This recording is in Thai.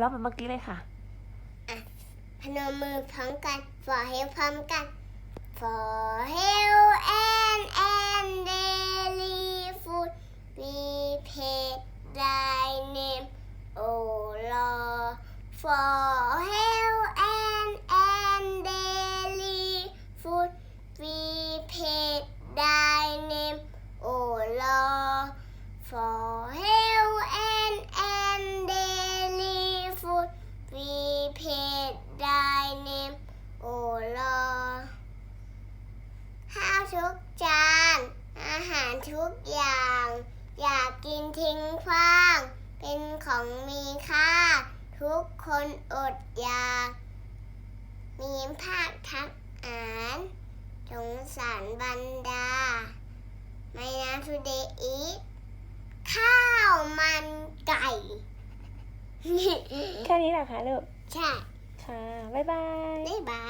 ร้องแบบเมื่อกี้เลยค่ะ พนมมือพร้อมกัน for help พร้อมกัน for help and and daily food we pay thy name O Lord for help and and daily food we pay thy name O Lord for help ทุกจาน อาหารทุกอย่าง อยากกินทิ้งขว้าง เป็นของมีค่า ทุกคนอดอยาก มีภาคทักอ่านสงสารบรรดาไม่นะ today eat ข้าวมันไก่ แค่นี้แหละค่ะลูก ใช่ ค่ะ บ๊ายบาย บ๊ายบาย